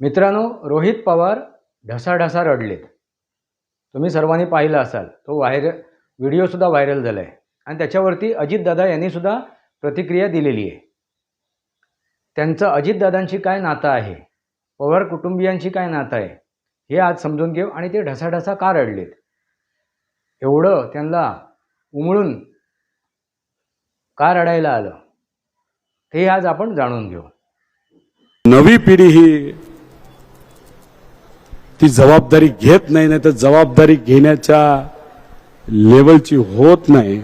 मित्रांनो रोहित पवार ढसाढसा रडलेत तुम्ही सर्वांनी पाहिलं असाल तो व्हायर व्हिडिओसुद्धा व्हायरल झाला आहे आणि त्याच्यावरती अजितदादा यांनीसुद्धा प्रतिक्रिया दिलेली आहे. त्यांचं अजितदादांशी काय नातं आहे? पवार कुटुंबियांशी काय नातं आहे? हे आज समजून घेऊ आणि ते ढसाढसा का रडलेत? एवढं त्यांना उमळून का रडायला आलं? ते आज आपण जाणून घेऊ. नवी पिढी ही ती जबाबदारी घेत नाही नाही तर जबाबदारी घेण्याच्या लेवलची होत नाही.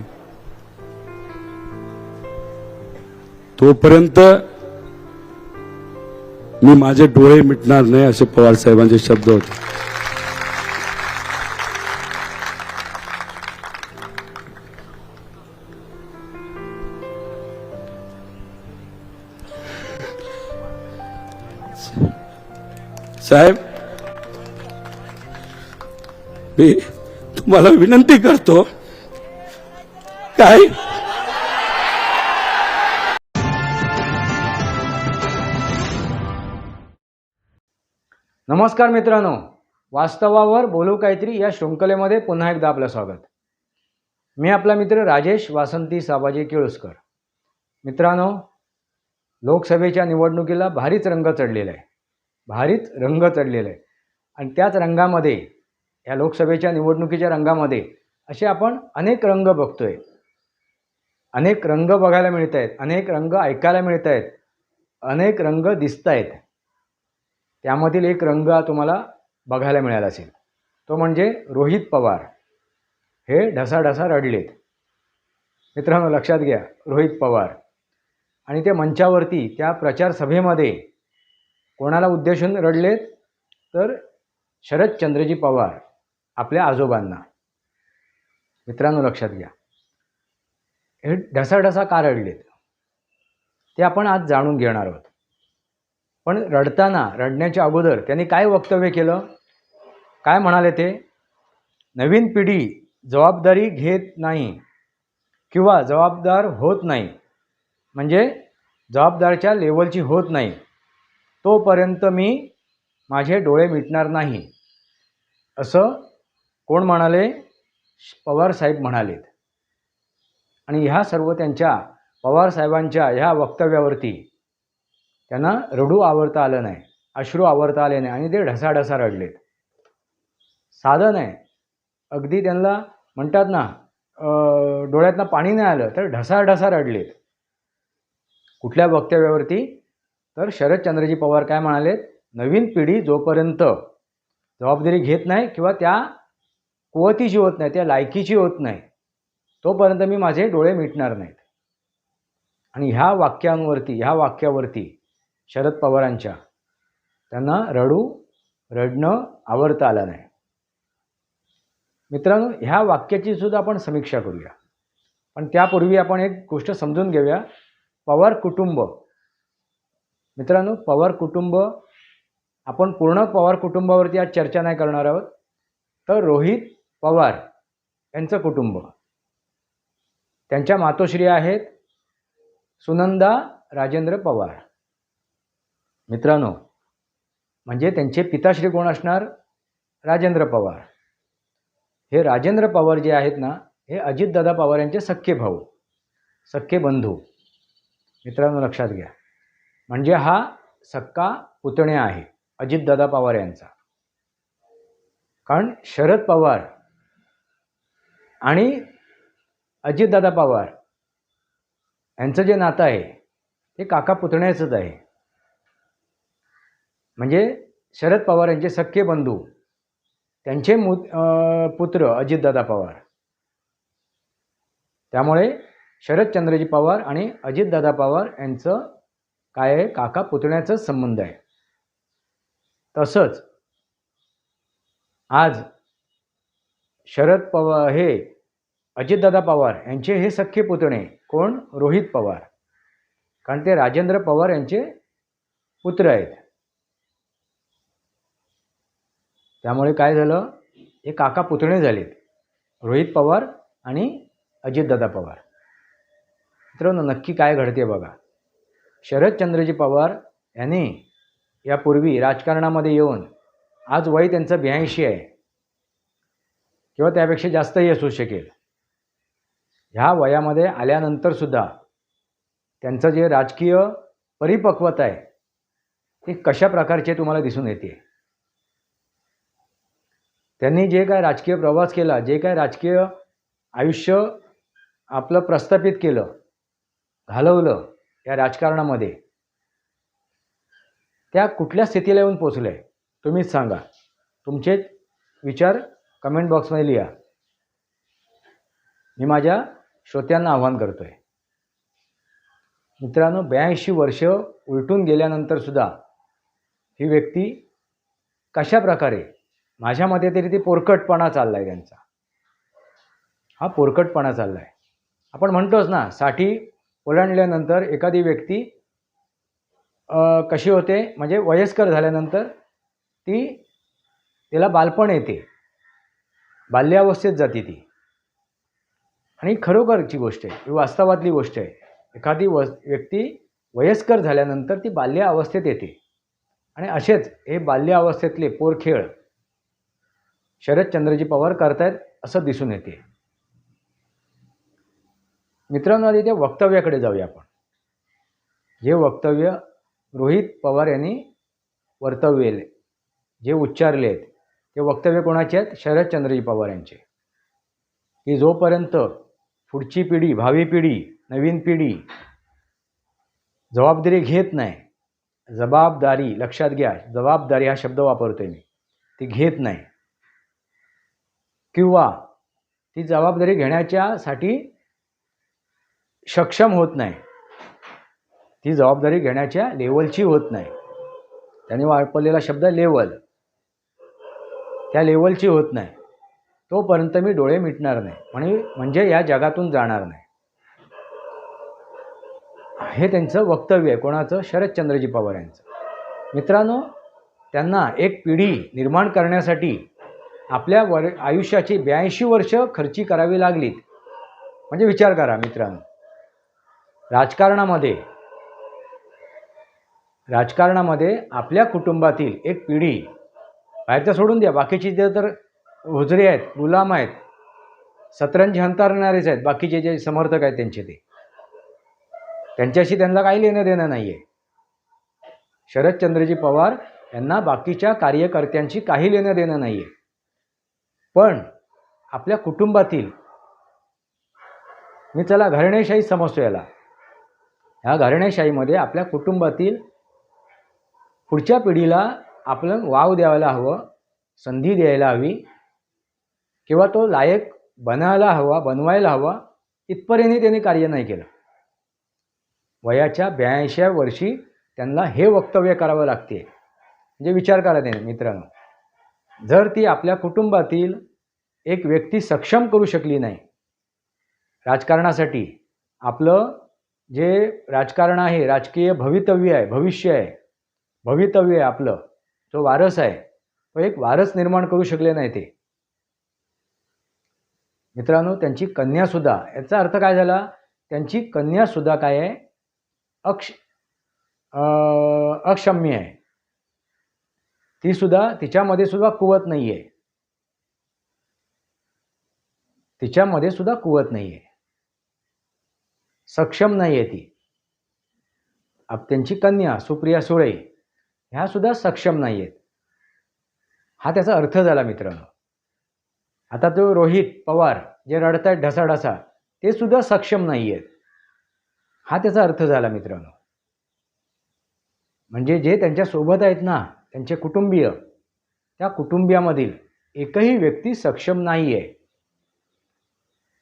तोपर्यंत मी माझे डोळे मिटणार नाही असे पवार साहेबांचे शब्द होते. साहेब मी तुम्हाला विनंती करतो. काय? नमस्कार मित्रांनो. वास्तवावर बोलू काहीतरी या शृंखलेमध्ये पुन्हा एकदा आपलं स्वागत. मी आपला मित्र राजेश वासंती साबाजी केळुसकर. मित्रांनो लोकसभेच्या निवडणुकीला भारीच रंग चढलेला आहे. भारीच रंग चढलेला आहे. आणि त्याच रंगामध्ये या लोकसभेच्या निवडणुकीच्या रंगामध्ये असे आपण अनेक रंग बघतोय. अनेक रंग बघायला मिळत आहेत अनेक रंग ऐकायला मिळत आहेत अनेक रंग दिसत आहेत त्यामधील एक रंग तुम्हाला बघायला मिळाला असेल. तो म्हणजे रोहित पवार. हे ढसाढसा रडलेत. मित्रांनो लक्षात घ्या रोहित पवार. आणि ते मंचावरती त्या प्रचार सभेमध्ये कोणाला उद्देशून रडलेत? तर शरदचंद्रजी पवार. आपल्या आजोबांना. मित्रांनो लक्षात घ्या. हे ढसाढसा का रडलेत. ते आपण आज जाणून घेणार आहोत. पण रडताना रडण्याच्या अगोदर त्यांनी काय वक्तव्य केलं? काय म्हणाले ते? नवीन पिढी जबाबदारी घेत नाही किंवा जबाबदार होत नाही. म्हणजे जबाबदारच्या लेवलची होत नाही. तोपर्यंत मी माझे डोळे मिटणार नाही. असं कोण म्हणाले? पवार साहेब म्हणालेत. आणि ह्या सर्व त्यांच्या पवार साहेबांच्या ह्या वक्तव्यावरती त्यांना रडू आवरता आलं नाही अश्रू आवरता आले नाही आणि ते ढसाढसा रडलेत. साधं नाही. अगदी त्यांना म्हणतात ना डोळ्यातनं पाणी नाही आलं तर ढसाढसा रडलेत. कुठल्या वक्तव्यावरती? तर शरदचंद्रजी पवार काय म्हणालेत? नवीन पिढी जोपर्यंत जबाबदारी घेत नाही किंवा त्या कुवतीची होत नाही त्या लायकीची होत नाही तोपर्यंत मी माझे डोळे मिटणार नाहीत. आणि ह्या वाक्यांवरती ह्या वाक्यावरती शरद पवारांच्या त्यांना रडू रडणं आवडता आलं नाही. मित्रांनो ह्या वाक्याची सुद्धा आपण समीक्षा करूया. पण त्यापूर्वी आपण एक गोष्ट समजून घेऊया. पवार कुटुंब. मित्रांनो पवार कुटुंब आपण पूर्ण पवार कुटुंबावरती आज चर्चा नाही करणार आहोत. तर रोहित पवार यांचं कुटुंब. त्यांच्या मातोश्री आहेत सुनंदा राजेंद्र पवार. मित्रांनो म्हणजे त्यांचे पिताश्री कोण असणार? राजेंद्र पवार. हे राजेंद्र पवार जे आहेत ना हे अजितदादा पवार यांचे सख्खे भाऊ सख्खे बंधू. मित्रांनो लक्षात घ्या. म्हणजे हा सक्का पुतण्या आहे अजितदादा पवार यांचा. कारण शरद पवार आणि अजितदादा पवार यांचं जे नातं आहे ते काका पुतण्याचंच आहे. म्हणजे शरद पवार यांचे सख्खे बंधू त्यांचे मु पुत्र अजितदादा पवार. त्यामुळे शरदचंद्रजी पवार आणि अजितदादा पवार यांचं काय आहे काका पुतण्याचाच संबंध आहे. तसंच आज शरद पवार हे अजितदादा पवार यांचे हे सख्खे पुतणे. कोण? रोहित पवार. कारण ते राजेंद्र पवार यांचे पुत्र आहेत. त्यामुळे काय झालं? हे काका पुतणे झालेत. रोहित पवार आणि अजितदादा पवार. मित्रांनो नक्की काय घडते बघा. शरदचंद्रजी पवार यांनी यापूर्वी राजकारणामध्ये येऊन आज वय त्यांचं ब्याऐंशी आहे. किंवा त्यापेक्षा जास्तही असू शकेल. ह्या वयामध्ये आल्यानंतरसुद्धा त्यांचं जे राजकीय परिपक्वता आहे ती कशा प्रकारचे तुम्हाला दिसून येते? त्यांनी जे काय राजकीय प्रवास केला जे काय राजकीय आयुष्य आपलं प्रस्थापित केलं घालवलं या राजकारणामध्ये त्या कुठल्या स्थितीला येऊन पोचलं आहे तुम्हीच सांगा. तुमचे विचार कमेंट बॉक्समध्ये लिहा. मी माझ्या श्रोत्यांना आव्हान करतो आहे मित्रांनो ब्याऐंशी वर्ष उलटून गेल्यानंतरसुद्धा ही व्यक्ती कशा प्रकारे माझ्या मते तरी ती पोरकटपणा चालला आहे त्यांचा. हा पोरकटपणा चालला आहे आपण म्हणतोच ना साठी ओलांडल्यानंतर एखादी व्यक्ती कशी होते? म्हणजे वयस्कर झाल्यानंतर ती तिला बालपण येते. बाल्यावस्थेत जाते ती. आणि खरोखरची गोष्ट आहे ही वास्तवातली गोष्ट आहे. एखादी व व्यक्ती वयस्कर झाल्यानंतर ती बाल्य अवस्थेत येते. आणि असेच हे बाल्य अवस्थेतले पोरखेळ शरदचंद्रजी पवार करतायत असं दिसून येते. मित्रांनो आधी त्या वक्तव्याकडे जाऊया आपण. जे वक्तव्य रोहित पवार यांनी वर्तवले जे उच्चारले आहेत हे वक्तव्य कोणाचे आहेत? शरदचंद्रजी पवार यांचे. की जोपर्यंत पुढची पिढी भावी पिढी नवीन पिढी जबाबदारी घेत नाही जबाबदारी लक्षात घ्या जबाबदारी हा शब्द वापरतोय मी ती घेत नाही किंवा ती जबाबदारी घेण्याच्यासाठी सक्षम होत नाही ती जबाबदारी घेण्याच्या लेवलची होत नाही. त्याने वापरलेला शब्द लेवल त्या लेवलची होत नाही. तोपर्यंत मी डोळे मिटणार नाही. म्हणजे म्हणजे या जगातून जाणार नाही. हे त्यांचं वक्तव्य आहे. कोणाचं? शरदचंद्रजी पवार यांचं. मित्रांनो त्यांना एक पिढी निर्माण करण्यासाठी आपल्या वर आयुष्याची ब्याऐंशी वर्ष खर्ची करावी लागलीत. म्हणजे विचार करा मित्रांनो. राजकारणामध्ये राजकारणामध्ये आपल्या कुटुंबातील एक पिढी बाहेरच्या सोडून द्या. बाकीचे जे तर हुजरे आहेत गुलाम आहेत सतरंजी हंतारणारेच आहेत. बाकीचे जे समर्थक आहेत त्यांचे ते. त्यांच्याशी त्यांना काही लेणं देणं नाही आहे शरदचंद्रजी पवार यांना बाकीच्या कार्यकर्त्यांशी काही लेणं देणं नाही आहे पण आपल्या कुटुंबातील मी चला घराणेशाही समजतो याला. ह्या घराणेशाहीमध्ये आपल्या कुटुंबातील पुढच्या पिढीला आपण वाव द्यायला हवं संधी द्यायला हवी किंवा तो लायक बनायला हवा बनवायला हवा इथपर्यंत त्यांनी कार्य नाही केलं. वयाच्या ब्याऐंशी वर्षी त्यांना हे वक्तव्य करावं लागते. म्हणजे विचार करा त्याने मित्रांनो. जर ती आपल्या कुटुंबातील एक व्यक्ती सक्षम करू शकली नाही राजकारणासाठी आपलं जे राजकारण आहे राजकीय भवितव्य आहे भविष्य आहे भवितव्य आहे आपलं जो वारस आहे तो एक वारस निर्माण करू शकले नाही ते. मित्रांनो त्यांची कन्यासुद्धा याचा अर्थ काय झाला? त्यांची कन्यासुद्धा काय आहे? अक्ष अं, अक्षम्य आहे. ती सुद्धा तिच्यामध्ये सुद्धा कुवत नाही आहे तिच्यामध्ये सुद्धा कुवत नाही आहे सक्षम नाही आहे ती. आप त्यांची कन्या सुप्रिया सुळे ह्या सुद्धा सक्षम नाही आहेत हा त्याचा अर्थ झाला मित्रांनो. आता तो रोहित पवार जे रडत आहेत ढसाढसा ते सुद्धा सक्षम नाही आहेत हा त्याचा अर्थ झाला मित्रांनो. म्हणजे जे त्यांच्यासोबत आहेत ना त्यांचे कुटुंबीय त्या कुटुंबियामधील एकही व्यक्ती सक्षम नाही आहे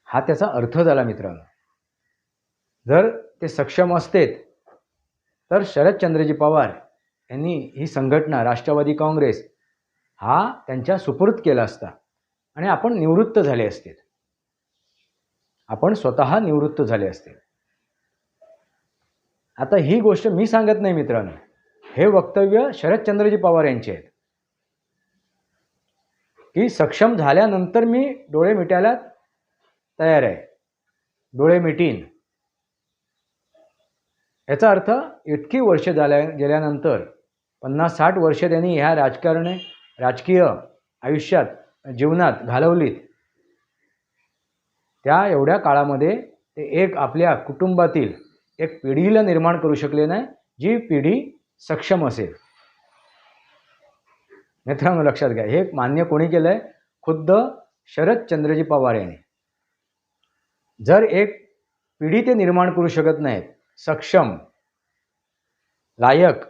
हा त्याचा अर्थ झाला मित्रांनो. जर ते सक्षम असतेत तर शरदचंद्रजी पवार यांनी ही संघटना राष्ट्रवादी काँग्रेस हा त्यांच्या सुपूर्द केला असता. आणि आपण निवृत्त झाले असते. आपण स्वतः निवृत्त झाले असते. आता ही गोष्ट मी सांगत नाही मित्रांनो. हे वक्तव्य शरदचंद्रजी पवार यांचे आहेत. की सक्षम झाल्यानंतर मी डोळे मिटायला तयार आहे. डोळे मिटीन. याचा अर्थ इतकी वर्ष झाल्या गेल्यानंतर पन्नास साठ वर्ष त्यांनी ह्या राजकारणे राजकीय आयुष्यात जीवनात घालवलीत. त्या एवढ्या काळामध्ये ते एक आपल्या कुटुंबातील एक पिढीला निर्माण करू शकले नाही जी पिढी सक्षम असेल. मित्रांनो लक्षात घ्या हे मान्य कोणी केलं आहे खुद्द शरदचंद्रजी पवार यांनी. जर एक पिढी ते निर्माण करू शकत नाहीत सक्षम लायक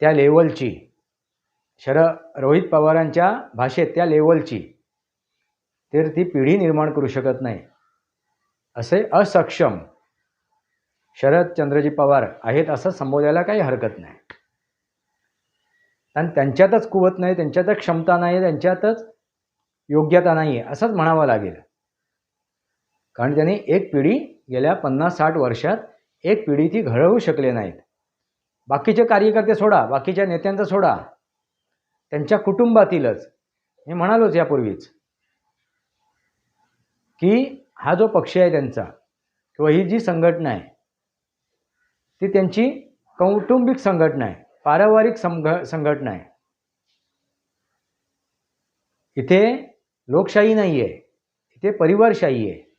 त्या लेवलची शर रोहित पवारांच्या भाषेत त्या लेवलची तर ती पिढी निर्माण करू शकत नाही. असे असक्षम शरदचंद्रजी पवार आहेत असं संबोधायला काही हरकत नाही. आणि त्यांच्यातच कुवत नाही त्यांच्यातच क्षमता नाही त्यांच्यातच योग्यता नाही आहे असंच म्हणावं लागेल. कारण त्यांनी एक पिढी गेल्या पन्नास साठ वर्षात एक पिढी ती घडवू शकले नाहीत. बाकीचे कार्यकर्ते सोडा बाकीच्या नेत्यांचं सोडा. त्यांच्या कुटुंबातीलच. मी म्हणालोच यापूर्वीच. की हा जो पक्ष आहे त्यांचा किंवा ही जी संघटना आहे ती त्यांची कौटुंबिक संघटना आहे पारिवारिक संघ संघटना आहे. इथे लोकशाही नाही आहे इथे परिवारशाही आहे.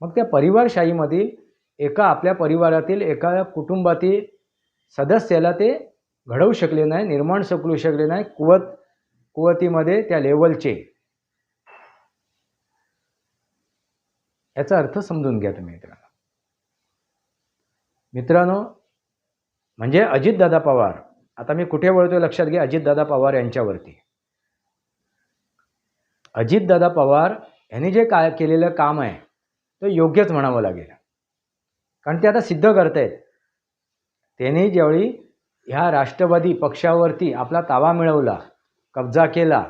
मग त्या परिवारशाहीमधील एका आपल्या परिवारातील एका कुटुंबातील सदस्याला ते घडवू शकले नाही निर्माण सकलू शकले नाही कुवत कुवतीमध्ये त्या लेवलचे याचा अर्थ समजून घ्या तुम्ही मित्रांनो. मित्रांनो म्हणजे अजितदादा पवार आता मी कुठे वळतोय लक्षात घ्या अजितदादा पवार यांच्यावरती. अजितदादा पवार यांनी जे काय केलेलं काम आहे तर योग्यच म्हणावं लागेल. कारण ते आता सिद्ध करतायत. त्यांनी ज्यावेळी ह्या राष्ट्रवादी पक्षावरती आपला ताबा मिळवला कब्जा केला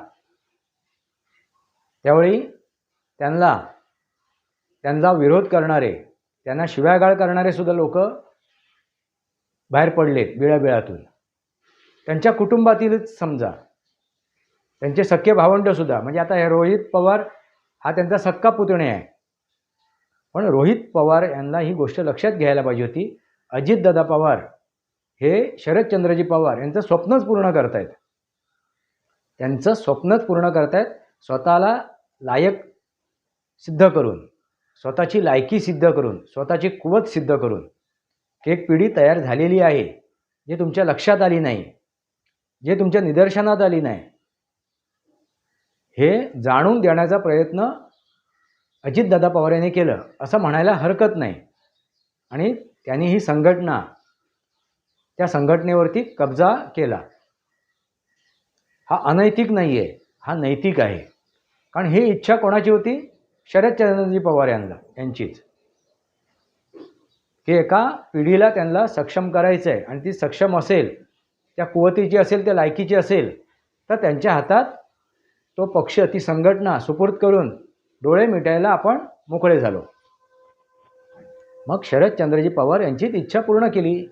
त्यावेळी त्यांना त्यांचा विरोध करणारे त्यांना शिव्यागाळ करणारे सुद्धा लोक बाहेर पडलेत बिळाबिळातून. त्यांच्या कुटुंबातीलच समजा त्यांचे सख्खे भावंडसुद्धा म्हणजे आता हे रोहित पवार हा त्यांचा सक्का पुतणे आहे. पण रोहित पवार यांना ही गोष्ट लक्षात घ्यायला पाहिजे होती. अजितदादा पवार हे शरदचंद्रजी पवार यांचं स्वप्नच पूर्ण करतायत. त्यांचं स्वप्नच पूर्ण करतायत स्वतःला लायक सिद्ध करून स्वतःची लायकी सिद्ध करून स्वतःची कुवत सिद्ध करून. केक एक पिढी तयार झालेली आहे जे तुमच्या लक्षात आली नाही जे तुमच्या निदर्शनात आली नाही. हे जाणून देण्याचा प्रयत्न अजितदादा पवार यांनी केलं असं म्हणायला हरकत नाही. आणि त्यांनी ही संघटना त्या संघटनेवरती कब्जा केला. हा अनैतिक नाही आहे हा नैतिक आहे. कारण ही इच्छा कोणाची होती? शरदचंद्रजी पवार यांना यांचीच. की एका पिढीला त्यांना सक्षम करायचं आहे आणि ती सक्षम असेल त्या कुवतीची असेल त्या लायकीची असेल तर त्यांच्या हातात तो पक्ष ती संघटना सुपूर्द करून डोळे मिटायला आपण मोकळे झालो. मग शरदचंद्रजी पवार यांचीच इच्छा पूर्ण केली.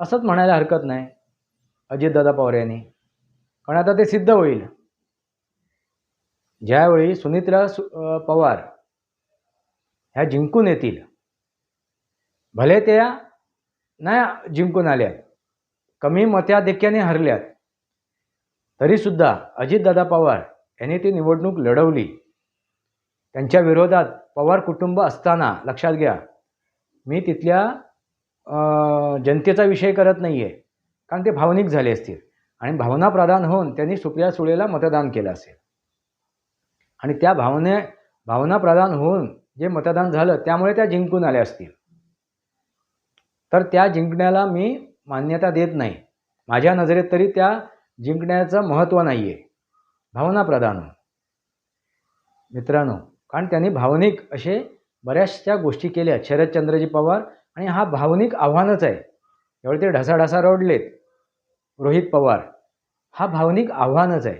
असंच म्हणायला हरकत नाही. अजितदादा पवार यांनी. कारण आता ते सिद्ध होईल. ज्यावेळी सुनित्रा सु पवार ह्या जिंकून येतील भले त्या नाही जिंकून आल्यात कमी मताधिक्याने हरल्यात तरीसुद्धा अजितदादा पवार यांनी ती निवडणूक लढवली. त्यांच्या विरोधात पवार कुटुंब असताना लक्षात घ्या मी तिथल्या जनतेचा विषय करत नाही आहे कारण ते भावनिक झाले असतील. आणि भावना प्रदान होऊन त्यांनी सुप्रिया सुळेला मतदान केलं असेल. आणि त्या भावने भावना प्रदान होऊन जे मतदान झालं त्यामुळे त्या जिंकून आल्या असतील. तर त्या जिंकण्याला मी मान्यता देत नाही. माझ्या नजरेत तरी त्या जिंकण्याचं महत्त्व नाही आहे भावना प्रदान मित्रांनो कारण त्यांनी भावनिक असे बऱ्याचशा गोष्टी केल्या. शरदचंद्रजी पवार आणि हा भावनिक आव्हानच आहे. त्यावेळी ते ढसाढसा रडलेत. रोहित पवार. हा भावनिक आव्हानच आहे.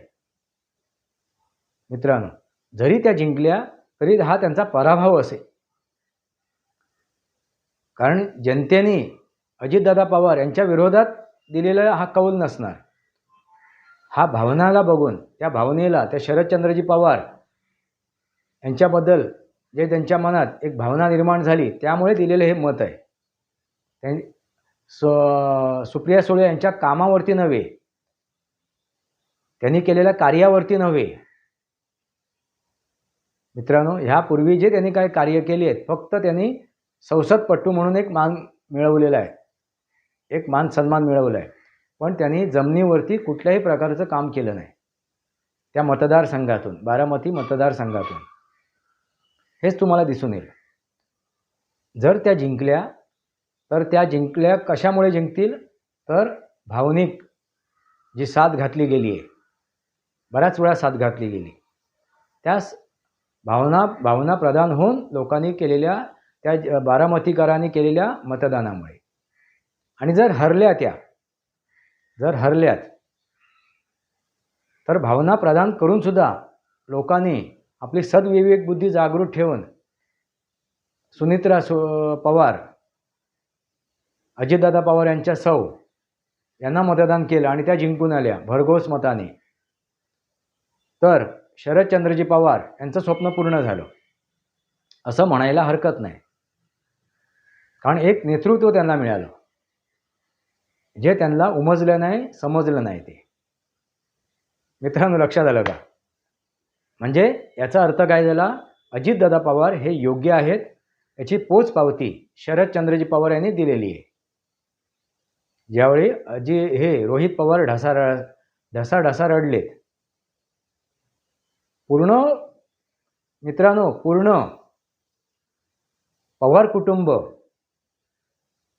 मित्रांनो जरी त्या जिंकल्या तरी हा त्यांचा पराभव असे. कारण जनतेने अजितदादा पवार यांच्या विरोधात दिलेला हा कौल नसणार. हा भावनाला बघून त्या भावनेला त्या शरदचंद्रजी पवार यांच्याबद्दल जे त्यांच्या मनात एक भावना निर्माण झाली त्यामुळे दिलेलं हे मत आहे. त्यां स सुप्रिया सुळे यांच्या कामावरती नव्हे. त्यांनी केलेल्या कार्यावरती नव्हे. मित्रांनो ह्यापूर्वी जे त्यांनी काय कार्य केली आहेत फक्त त्यांनी संसदपट्टू म्हणून एक मान मिळवलेला आहे. एक मान सन्मान मिळवला आहे. पण त्यांनी जमिनीवरती कुठल्याही प्रकारचं काम केलं नाही. त्या मतदारसंघातून बारामती मतदारसंघातून. हेच तुम्हाला दिसून येईल. जर त्या जिंकल्या तर त्या जिंकल्या कशामुळे जिंकतील? तर भावनिक जी साथ घातली गेली आहे बऱ्याच वेळा साथ घातली गेली. त्यास भावना भावना प्रदान होऊन लोकांनी केलेल्या त्या बारामतीकारांनी बारामतीकरांनी केलेल्या मतदानामुळे. आणि जर हरल्या त्या जर हरल्यात तर भावना प्रदान करूनसुद्धा लोकांनी आपली सद्विवेक बुद्धी जागृत ठेवून. सुनित्रा सु पवार अजितदादा पवार यांच्या सौ यांना मतदान केलं आणि त्या जिंकून आल्या भरघोस मताने. तर शरदचंद्रजी पवार यांचं स्वप्न पूर्ण झालं. असं म्हणायला हरकत नाही. कारण एक नेतृत्व त्यांना मिळालं. जे त्यांना उमजलं नाही समजलं नाही ते. मित्रांनो लक्षात आलं का? म्हणजे याचा अर्थ काय झाला? अजितदादा पवार हे योग्य आहेत. याची पोच पावती शरदचंद्रजी पवार यांनी दिलेली आहे. ज्यावेळी अजि हे रोहित पवार ढसा ढसा ढसा रडलेत. पूर्ण मित्रांनो पूर्ण पवार कुटुंब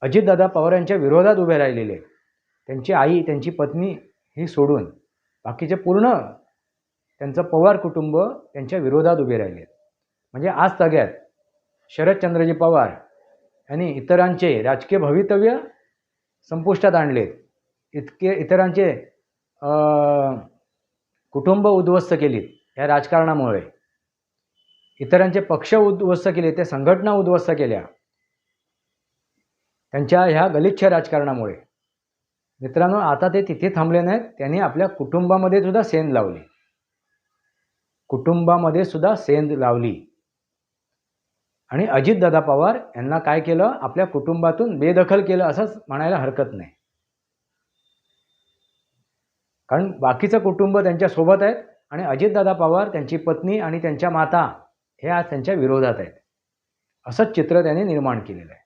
अजितदादा पवार यांच्या विरोधात उभे राहिलेले त्यांची आई त्यांची पत्नी ही सोडून बाकीचे पूर्ण त्यांचं पवार कुटुंब त्यांच्या विरोधात उभे राहिले म्हणजे आज तग्यात शरदचंद्रजी पवार यांनी इतरांचे राजकीय भवितव्य संपुष्टात आणले इतके इतरांचे कुटुंब उद्ध्वस्त केलीत या राजकारणामुळे. इतरांचे पक्ष उद्ध्वस्त केले ते संघटना उद्ध्वस्त केल्या. त्यांच्या ह्या गलिच्छ राजकारणामुळे. मित्रांनो आता ते तिथे थांबले नाहीत. त्यांनी आपल्या कुटुंबामध्ये सुद्धा सेन लावली. कुटुंबामध्ये सुद्धा सेंद लावली. आणि अजितदादा पवार यांना काय केलं? आपल्या कुटुंबातून बेदखल केलं असंच म्हणायला हरकत नाही. कारण बाकीचं कुटुंब त्यांच्यासोबत आहेत आणि अजितदादा पवार त्यांची पत्नी आणि त्यांच्या माता हे आज त्यांच्या विरोधात आहेत. असंच चित्र त्यांनी निर्माण केलेलं आहे.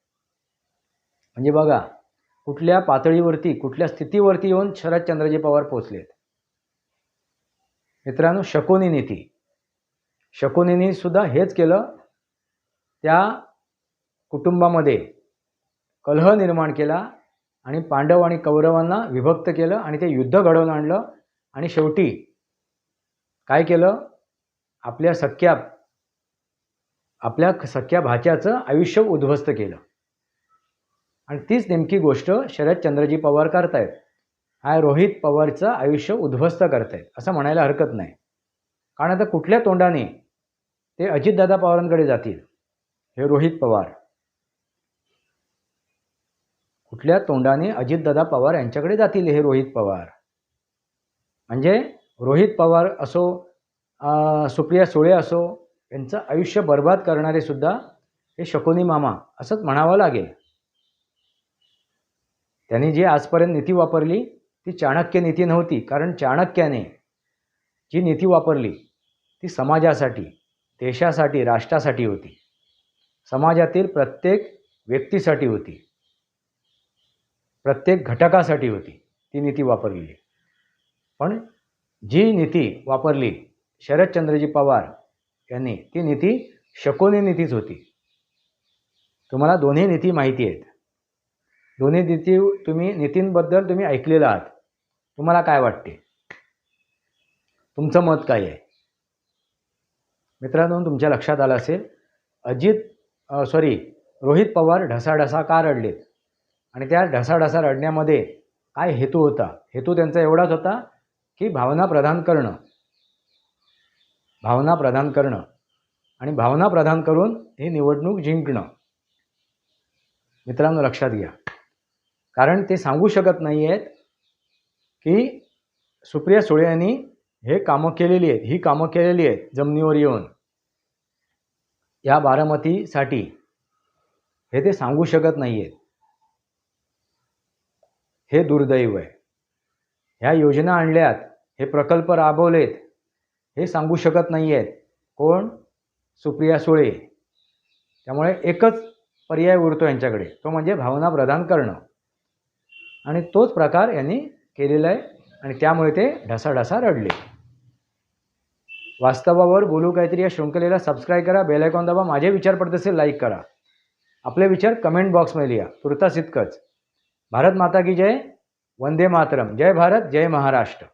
म्हणजे बघा कुठल्या पातळीवरती कुठल्या स्थितीवरती येऊन शरदचंद्रजी पवार पोचलेत? मित्रांनो शकुनी ती. शकुनीने सुद्धा हेच केलं. त्या कुटुंबामध्ये कलह निर्माण केला आणि पांडव आणि कौरवांना विभक्त केलं आणि ते युद्ध घडवून आणलं. आणि शेवटी काय केलं? आपल्या सख्या आपल्या सख्या भाच्याचं आयुष्य उद्ध्वस्त केलं. आणि तीच नेमकी गोष्ट शरदचंद्रजी पवार करतायत. हा रोहित पवारचं आयुष्य उद्ध्वस्त करतायत असं म्हणायला हरकत नाही. कारण आता कुठल्या तोंडाने ते अजितदादा पवारांकडे जातील? हे रोहित पवार. कुठल्या तोंडाने अजितदादा पवार यांच्याकडे जातील हे रोहित पवार? म्हणजे रोहित पवार असो सुप्रिया सुळे असो यांचं आयुष्य बर्बाद करणारे सुद्धा हे शकुनी मामा असंच म्हणावं लागेल. त्यांनी जी आजपर्यंत नीती वापरली ती चाणक्य नीती नव्हती कारण चाणक्याने जी नीती वापरली ती समाजासाठी देशासाठी राष्ट्रासाठी होती. समाजातील प्रत्येक व्यक्तीसाठी होती. प्रत्येक घटकासाठी होती ती नीती वापरलेली. पण जी नीती वापरली शरदचंद्रजी पवार यांनी ती नीती शकोनी नीतीच होती. तुम्हाला दोन्ही नीती माहिती आहेत. दोन्ही नीती तुम्ही नीतींबद्दल तुम्ही ऐकलेलं आहात. तुम्हाला काय वाटते? तुमचं मत काय आहे? मित्रांनो तुमच्या लक्षात आलं असेल अजित सॉरी रोहित पवार ढसाढसा का रडलेत? आणि त्या ढसाढसा रडण्यामध्ये काय हेतू होता? हेतू त्यांचा एवढाच होता की भावना प्रदान करणं. भावना प्रदान करणं. आणि भावना प्रदान करून ही निवडणूक जिंकणं. मित्रांनो लक्षात घ्या. कारण ते सांगू शकत नाही आहेत की सुप्रिया सुळे यांनी हे कामं केलेली आहेत ही कामं केलेली आहेत जमिनीवर येऊन. या बारामतीसाठी हे ते सांगू शकत नाही आहेत हे दुर्दैव आहे. ह्या योजना आणल्यात हे प्रकल्प राबवलेत हे सांगू शकत नाही आहेत कोण? सुप्रिया सुळे. त्यामुळे एकच पर्याय उरतो यांच्याकडे तो म्हणजे भावना प्रदान करणं. आणि तोच प्रकार यांनी केलेला आहे. आणि त्यामुळे ते ढसाढसा रडले. वास्तवावर बोलू काहीतरी या शृंखलेला सबस्क्राईब करा बेल आयकॉन दाबा माझे विचार पडत असेल लाईक करा. आपले विचार कमेंट बॉक्समध्ये लिहा. तुर्तास इतकंच. भारत माता की जय वंदे मातरम. जय भारत जय महाराष्ट्र.